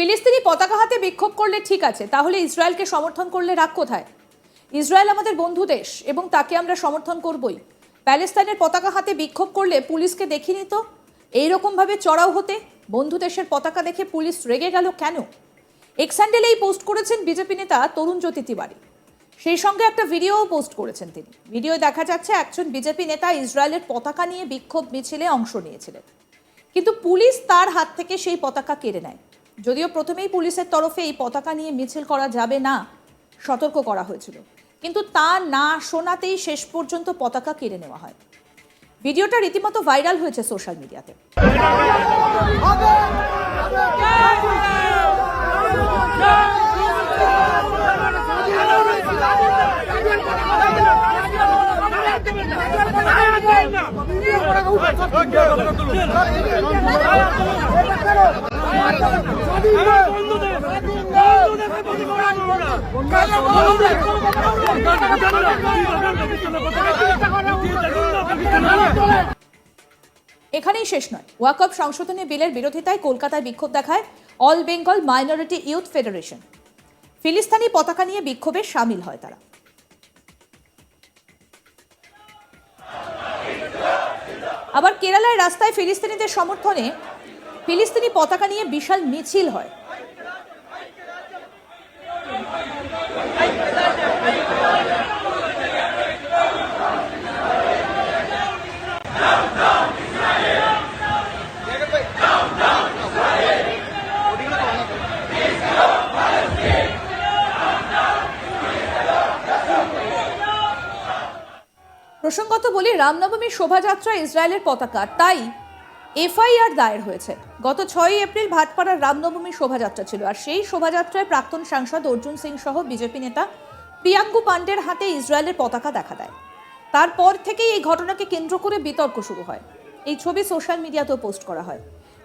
ফিলিস্তিনি পতাকা হাতে বিক্ষোভ করলে ঠিক আছে, তাহলে ইসরায়েলকে সমর্থন করলে রাগ কোথায়? ইসরায়েল আমাদের বন্ধু দেশ, এবং তাকে আমরা সমর্থন করবই। প্যালেস্তাইনের পতাকা হাতে বিক্ষোভ করলে পুলিশকে দেখিনি তো? এইরকমভাবে চড়াও হতে, বন্ধু দেশের পতাকা দেখে পুলিশ রেগে গেল কেন? এক্স্যান্ডেলে এই পোস্ট করেছেন বিজেপি নেতা তরুণ জ্যোতি তিওয়ারি। সেই সঙ্গে একটা ভিডিওও পোস্ট করেছেন তিনি। ভিডিও দেখা যাচ্ছে, একজন বিজেপি নেতা ইসরায়েলের পতাকা নিয়ে বিক্ষোভ মিছিলে অংশ নিয়েছিলেন। কিন্তু পুলিশ তার হাত থেকে সেই পতাকা কেড়ে নেয়। যদিও প্রথমেই পুলিশের তরফে এই পতাকা নিয়ে মিছিল করা যাবে না, সতর্ক করা হয়েছিল। কিন্তু তা না শোনাতেই শেষ পর্যন্ত পতাকা কেড়ে নেওয়া হয়। ভিডিওটা রীতিমতো ভাইরাল হয়েছে সোশ্যাল মিডিয়াতে। এখানেই শেষ নয়। ওয়াকআপ সংশোধনী বিলের বিরোধিতায় কলকাতায় বিক্ষোভ দেখায় all Bengal minority youth federation. ফিলিস্তানি পতাকা নিয়ে বিক্ষোভে সামিল হয় তারা। আবার কেরালায় রাস্তায় ফিলিস্তিনিদের সমর্থনে ফিলিস্তিনি পতাকা নিয়ে বিশাল মিছিল হয়। প্রসঙ্গত বলি রামনবমীর শোভাযাত্রা ইসরায়েলের পতাকা তাই এফআইআর দায়ের হয়েছে। গত ছয়ই এপ্রিল ভাটপাড়ার রামনবমী শোভাযাত্রা ছিল আর সেই শোভাযাত্রায় প্রাক্তন সাংসদ অর্জুন সিং সহ বিজেপি নেতা প্রিয়াঙ্কু পাণ্ডের হাতে ইসরায়েলের পতাকা দেখা দেয়। তারপর থেকেই এই ঘটনাকে কেন্দ্র করে বিতর্ক শুরু হয়। এই ছবি সোশ্যাল মিডিয়াতেও পোস্ট করা হয়।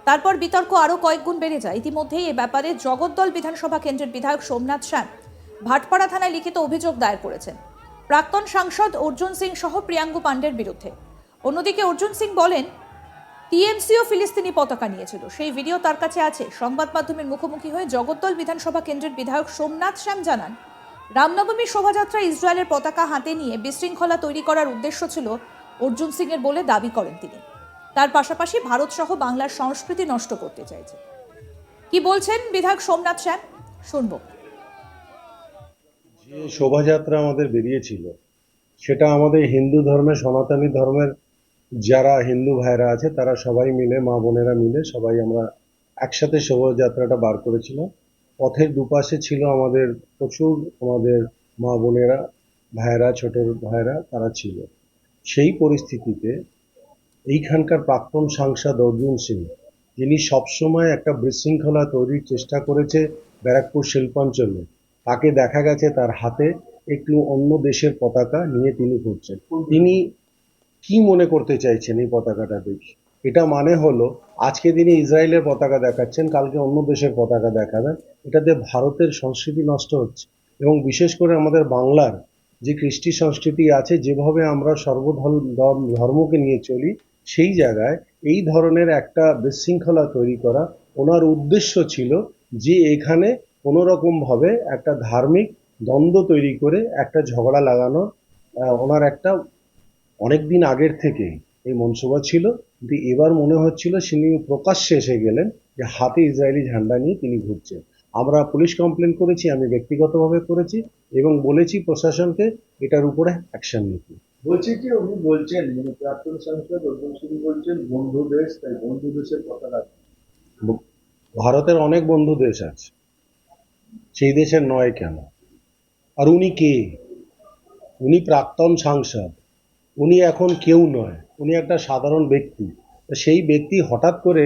তারপর বিতর্ক আরও কয়েক গুণ বেড়ে যায়। ইতিমধ্যেই এ ব্যাপারে জগদ্দল বিধানসভা কেন্দ্রের বিধায়ক সোমনাথ শ্যাম ভাটপাড়া থানায় লিখিত অভিযোগ দায়ের করেছেন। প্রাক্তন সাংসদ অর্জুন সিং সহ প্রিয়াঙ্গু পাণ্ডের বিরুদ্ধে। অন্যদিকে অর্জুন সিং বলেন টিএমসিও ফিলিস্তিনি পতাকা নিয়েছিল। সেই ভিডিও তার কাছে আছে। সংবাদ মাধ্যমের মুখোমুখি হয়ে জগদ্দল বিধানসভা কেন্দ্রের বিধায়ক সোমনাথ শ্যাম জানান রামনবমী শোভাযাত্রা ইসরায়েলের পতাকা হাতে নিয়ে বিশৃঙ্খলা তৈরি করার উদ্দেশ্য ছিল অর্জুন সিং এর বলে দাবি করেন তিনি। তার পাশাপাশি ভারত সহ বাংলার সংস্কৃতি নষ্ট করতে চাইছে। কি বলছেন বিধায়ক সোমনাথ শ্যাম? শুনব। যে শোভাযাত্রা আমাদের বেরিয়েছিল, সেটা আমাদের হিন্দু ধর্মের সনাতনী ধর্মের যারা হিন্দু ভাইরা আছে, তারা সবাই মিলে, মা বোনেরা মিলে সবাই আমরা একসাথে শোভাযাত্রাটা বার করেছিলাম। পথের দুপাশে ছিল আমাদের প্রচুর আমাদের মা বোনেরা, ভাইরা ছোট ভাইরা, তারা ছিল। সেই পরিস্থিতিতে এইখানকার প্রাক্তন সাংসদ অর্জুন সিং, যিনি সবসময় একটা বিশৃঙ্খলা তৈরির চেষ্টা করেছে ব্যারাকপুর শিল্পাঞ্চলে, তাকে দেখা গেছে তার হাতে একটু অন্য দেশের পতাকা নিয়ে তিনি ঘুরছেন। তিনি কি মনে করতে চাইছেন এই পতাকাটা দেখে? এটা মানে হলো আজকে তিনি ইসরায়েলের পতাকা দেখাচ্ছেন, কালকে অন্য দেশের পতাকা দেখাবেন। এটাতে ভারতের সংস্কৃতি নষ্ট হচ্ছে। এবং বিশেষ করে আমাদের বাংলার যে কৃষ্টি সংস্কৃতি আছে, যেভাবে আমরা সর্বধর্ম ধর্মকে নিয়ে চলি, সেই জায়গায় এই ধরনের একটা বিশৃঙ্খলা তৈরি করা ওনার উদ্দেশ্য ছিল যে এখানে কোনোরকমভাবে একটা ধার্মিক দ্বন্দ্ব তৈরি করে একটা ঝগড়া লাগানো ওনার একটা অনেক দিন আগের থেকেই এই মনসুবা ছিল কিন্তু এবার মনে হচ্ছিল তিনি প্রকাশ্যে এসে গেলেন যে হাতে ইসরায়েলি ঝান্ডা নিয়ে তিনি ঘুরছেন। আমরা পুলিশ কমপ্লেন করেছি আমি ব্যক্তিগতভাবে করেছি এবং বলেছি প্রশাসনকে এটার উপরে অ্যাকশন নিতে। বলছি কি উনি বলছেন মানে প্রাক্তন সাংসদ অর্জুন সিং বলছেন বন্ধু দেশ তাই বন্ধু দেশের কথা পতাকা ভারতের অনেক বন্ধু দেশ আছে সেই দেশের নয় কেন? আর উনি কে? উনি প্রাক্তন সাংসদ। উনি এখন কেউ নয়, উনি একটা সাধারণ ব্যক্তি। সেই ব্যক্তি হঠাৎ করে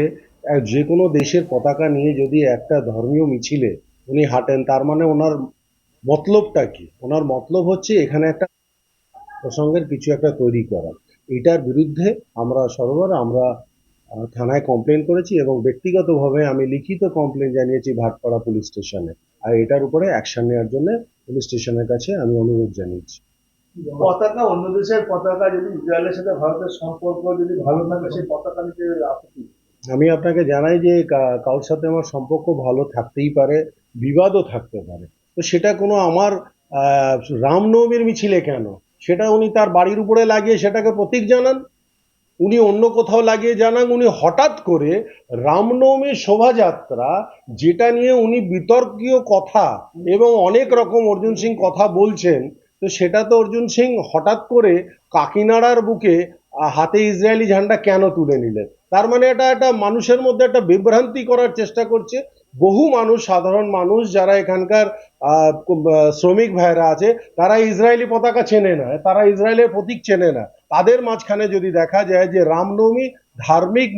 যে কোনো দেশের পতাকা নিয়ে যদি একটা ধর্মীয় মিছিলে উনি হাঁটেন, তার মানে ওনার মতলবটা কি? ওনার মতলব হচ্ছে এখানে একটা প্রসঙ্গের কিছু একটা তৈরি করা। এটার বিরুদ্ধে আমরা সরোবর আমরা থানায় কমপ্লেন করেছি এবং ব্যক্তিগতভাবে আমি লিখিত কমপ্লেন জানিয়েছি ভাটপাড়া পুলিশ স্টেশনে। আর এটার উপরে অ্যাকশন নেওয়ার জন্য পুলিশ স্টেশনের কাছে আমি অনুরোধ জানিয়েছি। পতাকা, অন্য দেশের পতাকা যদি ইসরায়েলের সাথে ভারতের সম্পর্ক যদি ভালো থাকে, সেই পতাকা নিতে আপত্তি আমি আপনাকে জানাই যে কারোর সাথে আমার সম্পর্ক ভালো থাকতেই পারে, বিবাদও থাকতে পারে। তো সেটা কোনো আমার রামনবমীর মিছিলে কেন? সেটা উনি তার বাড়ির উপরে লাগিয়ে সেটাকে প্রতীক জানান। উনি অন্য কোথাও লাগিয়ে জানান, উনি হঠাৎ করে রামনবমীর শোভাযাত্রা, যেটা নিয়ে উনি বিতর্কীয় কথা এবং অনেক রকম অর্জুন সিং কথা বলছেন তো সেটা তো অর্জুন সিং হঠাৎ করে কাকিনাড়ার বুকে হাতে ইসরায়েলি ঝান্ডা কেন তুলে নিলেন? তার মানে এটা একটা মানুষের মধ্যে একটা বিভ্রান্তি করার চেষ্টা করছে। বহু মানুষ, সাধারণ মানুষ যারা এখানকার শ্রমিক ভাইরা আছে, তারা ইসরায়েলি পতাকা চেনে না, তারা ইসরায়েলের প্রতীক চেনে না। তাদের মাঝখানে যদি দেখা যায় যে রামনবমী ধার্মিক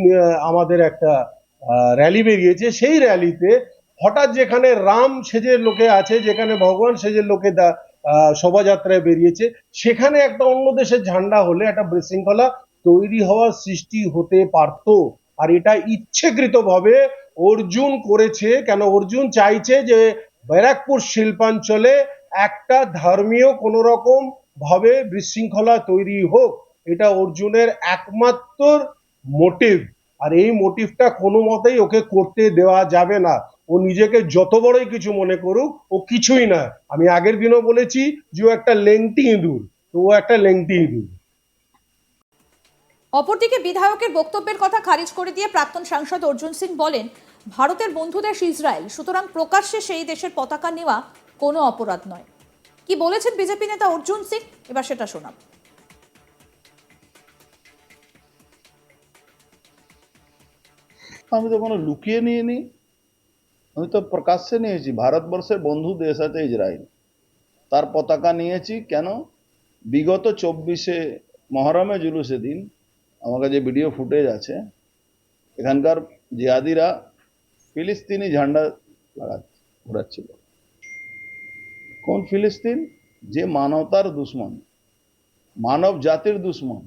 আমাদের একটা র্যালি বেরিয়েছে, সেই র্যালিতে হঠাৎ যেখানে রাম সেজের লোকে আছে, যেখানে ভগবান সেজের লোকে শোভাযাত্রায় বেরিয়েছে। সেখানে একটা অন্য দেশের ঝান্ডা হলে একটা বিশৃঙ্খলা তৈরি হওয়ার সৃষ্টি হতে পারত। আর এটা ইচ্ছেকৃতভাবে অর্জুন করেছে। কেন অর্জুন চাইছে যে ব্যারাকপুর শিল্পাঞ্চলে একটা ধর্মীয় কোন রকম ভাবে বিশৃঙ্খলা তৈরি হোক। এটা অর্জুনের একমাত্র মোটিভ আর এই মোটিভটা কোনো মতেই ওকে করতে দেওয়া যাবে না। ও নিজেকে যত বড়ই কিছু মনে করুক ও কিছুই না। আমি আগের দিনও বলেছি যে ও একটা লেংটি ইঁদুর তো ও একটা লেংটি ইঁদুর। অপরদিকে বিধায়কের বক্তব্যের কথা খারিজ করে দিয়ে প্রাক্তন সাংসদ অর্জুন সিং বলেন ভারতের বন্ধু দেশ ইসরায়েল সুতরাং প্রকাশ্যে সেই দেশের পতাকা নেওয়া কোনো অপরাধ নয়। কি বলেছেন বিজেপি নেতা অর্জুন সিং? এবার সেটা শোনাব। আমি তো কোনো লুকিয়ে নিয়ে নি আমি তো প্রকাশ্যে নিয়েছি, ভারতবর্ষের বন্ধু দেশ আছে ইসরায়েল। তার পতাকা নিয়েছি, কেন? বিগত চব্বিশে মহরমে জুলুসে দিন আমার কাছে ভিডিও ফুটেজ আছে। এখানকার জিহাদিরা ফিলিস্তিনি ঝান্ডা লাগা ঘোরাচ্ছিল। কোন ফিলিস্তিন? যে মানবতার দুশ্মন, মানব জাতির দুশ্মন।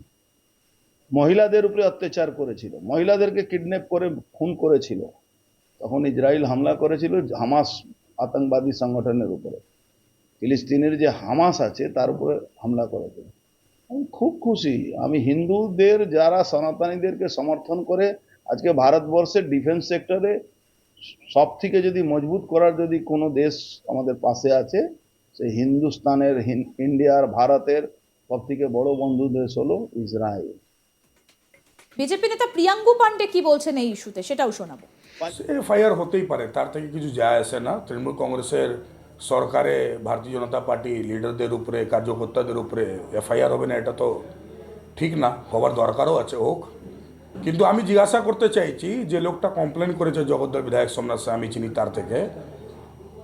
মহিলাদের উপরে অত্যাচার করেছিল, মহিলাদেরকে কিডন্যাপ করে খুন করেছিল। তখন ইসরায়েল হামলা করেছিল হামাস আতঙ্কবাদী সংগঠনের উপরে। ফিলিস্তিনের যে হামাস আছে, তার উপরে হামলা করেছিল। আমি খুব খুশি। আমি হিন্দুদের, যারা সনাতনীদেরকে সমর্থন করে আজকে ভারতবর্ষের ডিফেন্স সেক্টরে সব থেকে যদি মজবুত করার যদি কোনো দেশ আমাদের পাশে আছে সে হিন্দুস্তানের ইন্ডিয়ার, ভারতের সব থেকে বড় বন্ধু দেশ হলো ইসরায়েল বিজেপি নেতা প্রিয়াঙ্গু পান্ডে কি বলছেন এই ইস্যুতে? সেটাও শোনাবো। এফআইআর হতেই পারে। তার থেকে কিছু যায় আসে না। তৃণমূল কংগ্রেসের সরকারে ভারতীয় জনতা পার্টি লিডারদের উপরে, কার্যকর্তাদের উপরে এফআইআর হবে না, এটা তো ঠিক না। হবার দরকারও আছে, হোক। কিন্তু আমি জিজ্ঞাসা করতে চাইছি, যে লোকটা কমপ্লেন করেছে জগদ্দল বিধায়ক সোমনাথ শাহ আমি চিনি তার থেকে,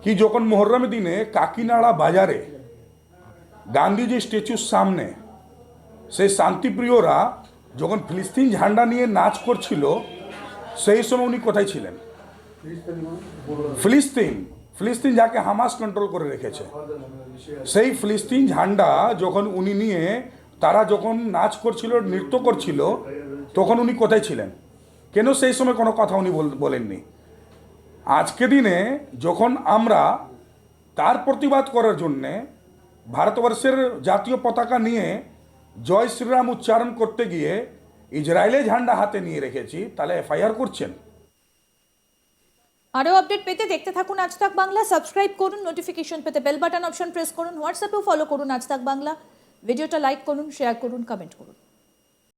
কি যখন মোহরম দিনে কাকিনাড়া বাজারে গান্ধীজি স্ট্যাচুর সামনে সেই শান্তিপ্রিয়রা যখন ফিলিস্তিন ঝান্ডা নিয়ে নাচ করছিল সেই সময় উনি কোথায় ছিলেন? ফিলিস্তিন। ফিলিস্তিন যাকে হামাস কন্ট্রোল করে রেখেছে। সেই ফিলিস্তিন ঝান্ডা যখন উনি নিয়ে তারা যখন নাচ করছিল, নৃত্য করছিল, তখন উনি কোথায় ছিলেন? কেন সেই সময় কোনো কথা উনি বলেননি? আজকে দিনে যখন আমরা তার প্রতিবাদ করার জন্যে ভারতবর্ষের জাতীয় পতাকা নিয়ে জয় শ্রীরাম উচ্চারণ করতে গিয়ে ইসরায়েলের ঝান্ডা হাতে নিয়ে রেখেছি, তাহলে এফআইআর করছেন। আরও আপডেট পেতে দেখতে থাকুন আজ তাক বাংলা। সাবস্ক্রাইব করুন নোটিফিকেশন পেতে বেল বাটন অপশন প্রেস করুন। হোয়াটসঅ্যাপেও ফলো করুন আজ তাক বাংলা। ভিডিওটা লাইক করুন শেয়ার করুন কমেন্ট করুন।